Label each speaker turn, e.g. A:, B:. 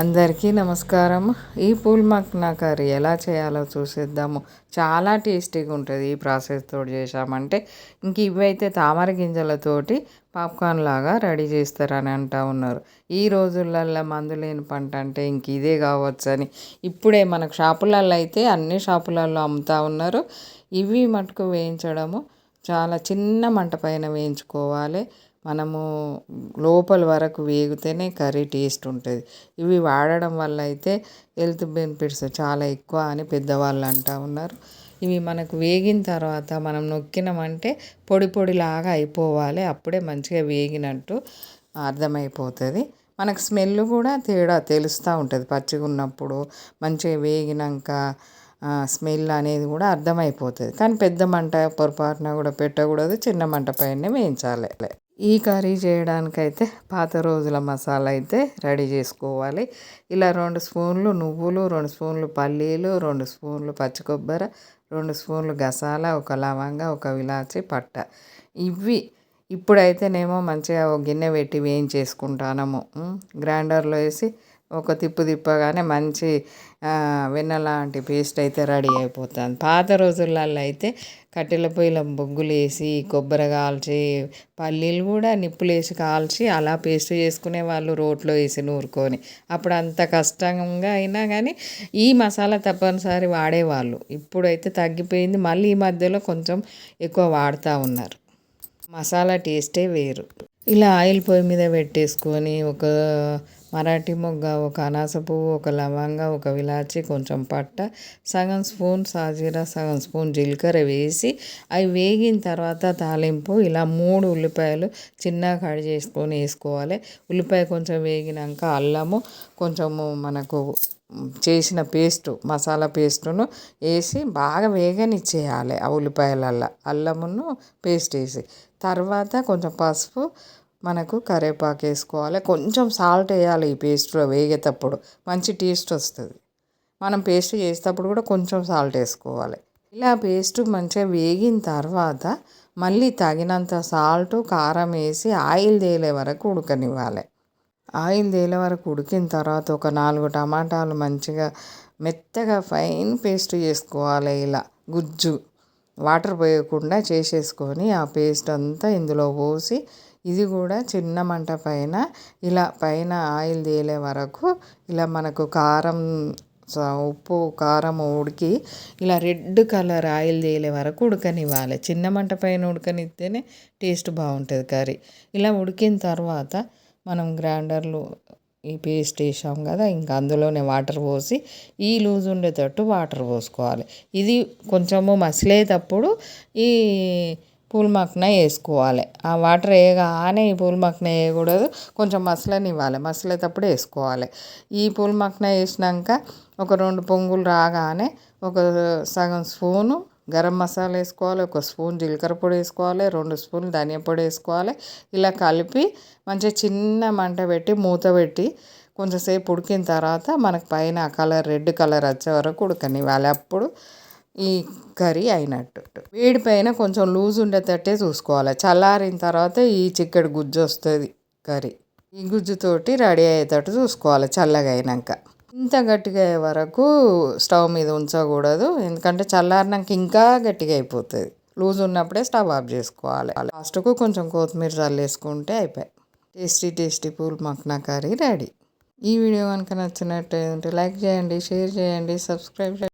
A: అందరికీ నమస్కారం. ఈ పూల్ మక్నా కర్రీ ఎలా చేయాలో చూసేద్దాము. చాలా టేస్టీగా ఉంటుంది ఈ ప్రాసెస్ తోటి చేసామంటే ఇంక ఇవైతే తామర గింజలతోటి పాప్కార్న్ లాగా రెడీ చేస్తారని అంటూ ఉన్నారు. ఈ రోజులల్లో మందు లేని పంట అంటే ఇంక ఇదే కావచ్చని. ఇప్పుడే మనకు షాపులలో అయితే అన్ని షాపులలో అమ్ముతూ ఉన్నారు. ఇవి మటుకు వేయించడము చాలా చిన్న మంట పైన వేయించుకోవాలి. మనము లోపల వరకు వేగితేనే కర్రీ టేస్ట్ ఉంటుంది. ఇవి వాడడం వల్ల అయితే హెల్త్ బెనిఫిట్స్ చాలా ఎక్కువ అని పెద్దవాళ్ళు అంటూ ఉన్నారు. ఇవి మనకు వేగిన తర్వాత మనం నొక్కినామంటే పొడి పొడిలాగా అయిపోవాలి. అప్పుడే మంచిగా వేగినట్టు అర్థమైపోతుంది. మనకు స్మెల్ కూడా తేడా తెలుస్తూ ఉంటుంది. పచ్చిగా ఉన్నప్పుడు మంచిగా వేగినాక స్మెల్ అనేది కూడా అర్థమైపోతుంది. కానీ పెద్ద మంట పొరపాటున కూడా పెట్టకూడదు. చిన్న మంట పైన వేయించాలి. ఈ కర్రీ చేయడానికైతే పాత రోజుల మసాలా అయితే రెడీ చేసుకోవాలి. ఇలా రెండు స్పూన్లు నువ్వులు రెండు స్పూన్లు పల్లీలు రెండు స్పూన్లు పచ్చి కొబ్బరి రెండు స్పూన్లు గసాల ఒక లవంగ ఒక విలాచి పట్ట. ఇవి ఇప్పుడైతేనేమో మంచిగా ఒక గిన్నె పెట్టి వేయించేసుకుంటానము. గ్రైండర్లో వేసి ఒక తిప్పు తిప్పగానే మంచి వెన్న లాంటి పేస్ట్ అయితే రెడీ అయిపోతుంది. పాత రోజులలో అయితే కట్టెల పొయ్యిలో బొగ్గులు వేసి కొబ్బరి కాల్చి పల్లీలు కూడా నిప్పులు వేసి కాల్చి అలా పేస్ట్ చేసుకునే వాళ్ళు రోట్లో వేసి నూరుకొని అప్పుడు అంత కష్టంగా అయినా కానీ ఈ మసాలా తప్పనిసరి వాడేవాళ్ళు. ఇప్పుడైతే తగ్గిపోయింది. మళ్ళీ ఈ మధ్యలో కొంచెం ఎక్కువ వాడుతూ ఉన్నారు. మసాలా టేస్టే వేరు. ఇలా ఆయిల్ పొయ్యి మీద పెట్టేసుకొని ఒక మరాఠీ మొగ్గ ఒక అనాస పువ్వు ఒక లవంగ ఒక విలాచి కొంచెం పట్ట సగం స్పూన్ సాజీరా సగం స్పూన్ జీలకర్ర వేసి అవి వేగిన తర్వాత తాలింపు ఇలా మూడు ఉల్లిపాయలు చిన్నగా కట్ చేసుకొని వేసుకోవాలి. ఉల్లిపాయ కొంచెం వేగినాక అల్లము కొంచెము మనకు చేసిన పేస్టు మసాలా పేస్టును వేసి బాగా వేగనిచ్చేయాలి ఆ ఉల్లిపాయలల్లో. అల్లమును పేస్ట్ వేసి. తర్వాత కొంచెం పసుపు మనకు కరివేపాకు వేసుకోవాలి. కొంచెం సాల్ట్ వేయాలి ఈ పేస్ట్లో వేగేటప్పుడు. మంచి టేస్ట్ వస్తుంది. మనం పేస్ట్ చేసేటప్పుడు కూడా కొంచెం సాల్ట్ వేసుకోవాలి. ఇలా పేస్ట్ మంచిగా వేగిన తర్వాత మళ్ళీ తగినంత సాల్ట్ కారం వేసి ఆయిల్ తేలే వరకు ఉడకనివ్వాలి. ఆయిల్ తేలే వరకు ఉడికిన తర్వాత ఒక నాలుగు టమాటాలు మంచిగా మెత్తగా ఫైన్ పేస్ట్ చేసుకోవాలి ఇలా గుజ్జు. వాటర్ పోయకుండా చేసేసుకొని ఆ పేస్ట్ అంతా ఇందులో పోసి ఇది కూడా చిన్న మంట పైన ఇలా పైన ఆయిల్ తేలే వరకు ఇలా మనకు కారం ఉప్పు కారం ఉడికి ఇలా రెడ్ కలర్ ఆయిల్ తేలే వరకు ఉడకనివ్వాలి. చిన్న మంట పైన ఉడకనిస్తేనే టేస్ట్ బాగుంటుంది కర్రీ. ఇలా ఉడికిన తర్వాత మనం గ్రైండర్లో ఈ పేస్ట్ వేసాం కదా ఇంకా అందులోనే వాటర్ పోసి ఈ లూజ్ ఉండేటట్టు వాటర్ పోసుకోవాలి. ఇది కొంచెము మసిలేటప్పుడు ఈ పూల్ మక్కన వేసుకోవాలి. ఆ వాటర్ వేయగానే ఈ పూల్ మక్కన వేయకూడదు. కొంచెం మసలనివ్వాలి. మసలేటప్పుడు వేసుకోవాలి. ఈ పూల్ మక్కన వేసినాక ఒక రెండు పొంగులు రాగానే ఒక సగం స్పూను గరం మసాలా వేసుకోవాలి. ఒక స్పూన్ జీలకర్ర పొడి వేసుకోవాలి. రెండు స్పూన్లు ధనియా పొడి వేసుకోవాలి. ఇలా కలిపి మంచిగా చిన్న మంట పెట్టి మూత పెట్టి కొంచెంసేపు ఉడికిన తర్వాత మనకు పైన కలర్ రెడ్ కలర్ వచ్చే వరకు ఉడకనివ్వాలి. అప్పుడు ఈ కర్రీ అయినట్టు. వేడి పైన కొంచెం లూజ్ ఉండేటట్టే చూసుకోవాలి. చల్లారిన తర్వాత ఈ చిక్కడి గుజ్జు వస్తుంది కర్రీ. ఈ గుజ్జుతోటి రెడీ అయ్యేటట్టు చూసుకోవాలి చల్లగా అయినాక. ఇంత గట్టిగా అయ్యే వరకు స్టవ్ మీద ఉంచకూడదు. ఎందుకంటే చల్లారినాక ఇంకా గట్టిగా అయిపోతుంది. లూజ్ ఉన్నప్పుడే స్టవ్ ఆఫ్ చేసుకోవాలి. లాస్ట్కు కొంచెం కొత్తిమీర చల్లేసుకుంటే అయిపోయాయి tasty tasty phool makhana curry ready. ఈ వీడియో కనుక నచ్చినట్టు లైక్ చేయండి షేర్ చేయండి సబ్స్క్రైబ్ చేయండి.